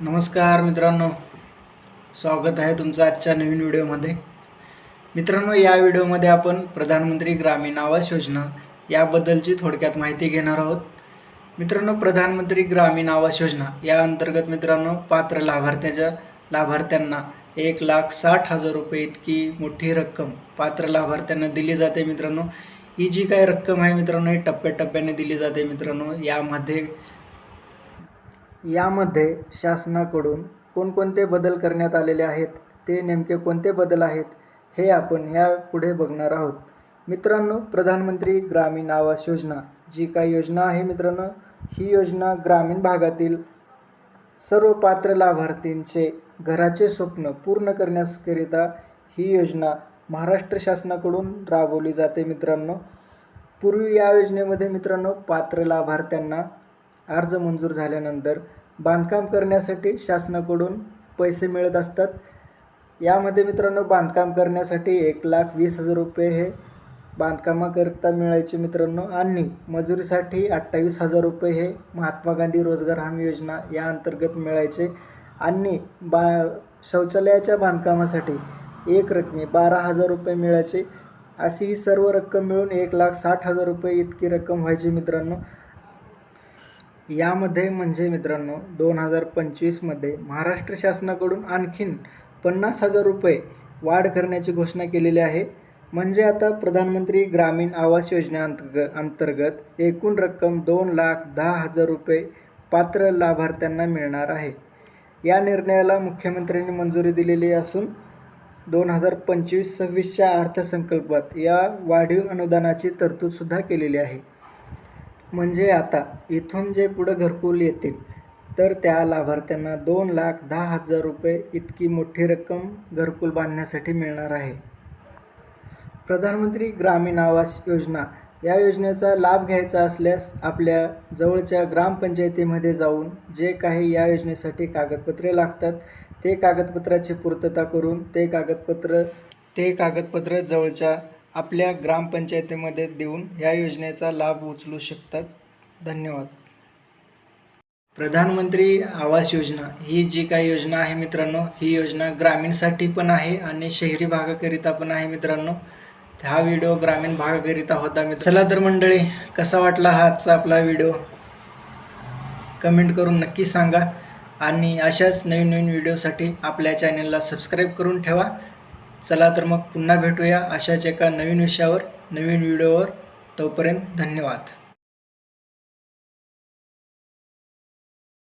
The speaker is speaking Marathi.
नमस्कार मित्रांनो. स्वागत आहे तुमचं आजच्या नवीन व्हिडिओमध्ये. मित्रांनो या व्हिडिओमध्ये आपण प्रधानमंत्री ग्रामीण आवास योजना याबद्दलची थोडक्यात माहिती घेणार आहोत. मित्रांनो प्रधानमंत्री ग्रामीण आवास योजना या अंतर्गत मित्रांनो पात्र लाभार्थ्याच्या लाभार्थ्यांना एक लाख साठ हजार रुपये इतकी मोठी रक्कम पात्र लाभार्थ्यांना दिली जाते मित्रांनो. ही जी काय रक्कम आहे मित्रांनो ही टप्प्याटप्प्याने दिली जाते मित्रांनो. यामध्ये यामध्ये शासनाकडून कोणकोणते बदल करण्यात आलेले आहेत ते नेमके कोणते बदल आहेत हे आपण ह्या पुढे बघणार आहोत. मित्रांनो प्रधानमंत्री ग्रामीण आवास योजना. जी काही योजना आहे मित्रांनो ही योजना ग्रामीण भागातील सर्व पात्र लाभार्थींचे घराचे स्वप्न पूर्ण करण्याकरिता ही योजना महाराष्ट्र शासनाकडून राबवली जाते मित्रांनो. पूर्वी या योजनेमध्ये मित्रांनो पात्र लाभार्थ्यांना अर्ज मंजूर झाल्यानंतर बांधकाम करण्यासाठी शासनाकडून पैसे मिळत असतात. यामध्ये मित्रांनो बांधकाम करण्यासाठी एक लाख वीस हजार रुपये हे बांधकामाकरिता मिळायचे मित्रांनो. आणि मजुरीसाठी अठ्ठावीस हजार रुपये हे महात्मा गांधी रोजगार हमी योजना या अंतर्गत मिळायचे. आणि बा शौचालयाच्या बांधकामासाठी एक रकमी बारा हजार रुपये मिळायचे. अशी ही सर्व रक्कम मिळून एक लाख साठ हजार रुपये इतकी रक्कम व्हायची मित्रांनो. यामध्ये म्हणजे मित्रांनो दोन हजार पंचवीसमध्ये महाराष्ट्र शासनाकडून आणखीन पन्नास हजार रुपये वाढ करण्याची घोषणा केलेली आहे. म्हणजे आता प्रधानमंत्री ग्रामीण आवास योजनेअंतर्ग अंतर्गत एकूण रक्कम दोन लाख दहा हजार रुपये पात्र लाभार्थ्यांना मिळणार आहे. या निर्णयाला मुख्यमंत्र्यांनी मंजुरी दिलेली असून दोन हजार पंचवीस सव्वीसच्या अर्थसंकल्पात या वाढीव अनुदानाची तरतूदसुद्धा केलेली आहे. म्हणजे आता इथून जे पुढं घरकुल येतील तर त्या लाभार्थ्यांना दोन लाख दहा हजार रुपये इतकी मोठी रक्कम घरकुल बांधण्यासाठी मिळणार आहे. प्रधानमंत्री ग्रामीण आवास योजना. या योजनेचा लाभ घ्यायचा असल्यास आपल्या जवळच्या ग्रामपंचायतीमध्ये जाऊन जे काही या योजनेसाठी कागदपत्रे लागतात ते कागदपत्राची पूर्तता करून ते कागदपत्र ते कागदपत्र जवळच्या आपल्या ग्रामपंचायतीमध्ये देऊन या योजनेचा लाभ उचलू शकतात. धन्यवाद. प्रधानमंत्री आवास योजना. ही जी काही योजना आहे मित्रांनो ही योजना ग्रामीणसाठी पण आहे आणि शहरी भागाकरिता पण आहे मित्रांनो. हा व्हिडिओ ग्रामीण भागाकरिता होता मित्र चला तर मंडळी कसा वाटला हा आजचा आपला व्हिडिओ? कमेंट करून नक्की सांगा. आणि अशाच नवीन नवीन व्हिडिओसाठी आपल्या चॅनलला सबस्क्राईब करून ठेवा. चला तर मग पुन्हा भेटूया अशाच एका नवीन विषयावर नवीन व्हिडिओवर. तोपर्यंत धन्यवाद.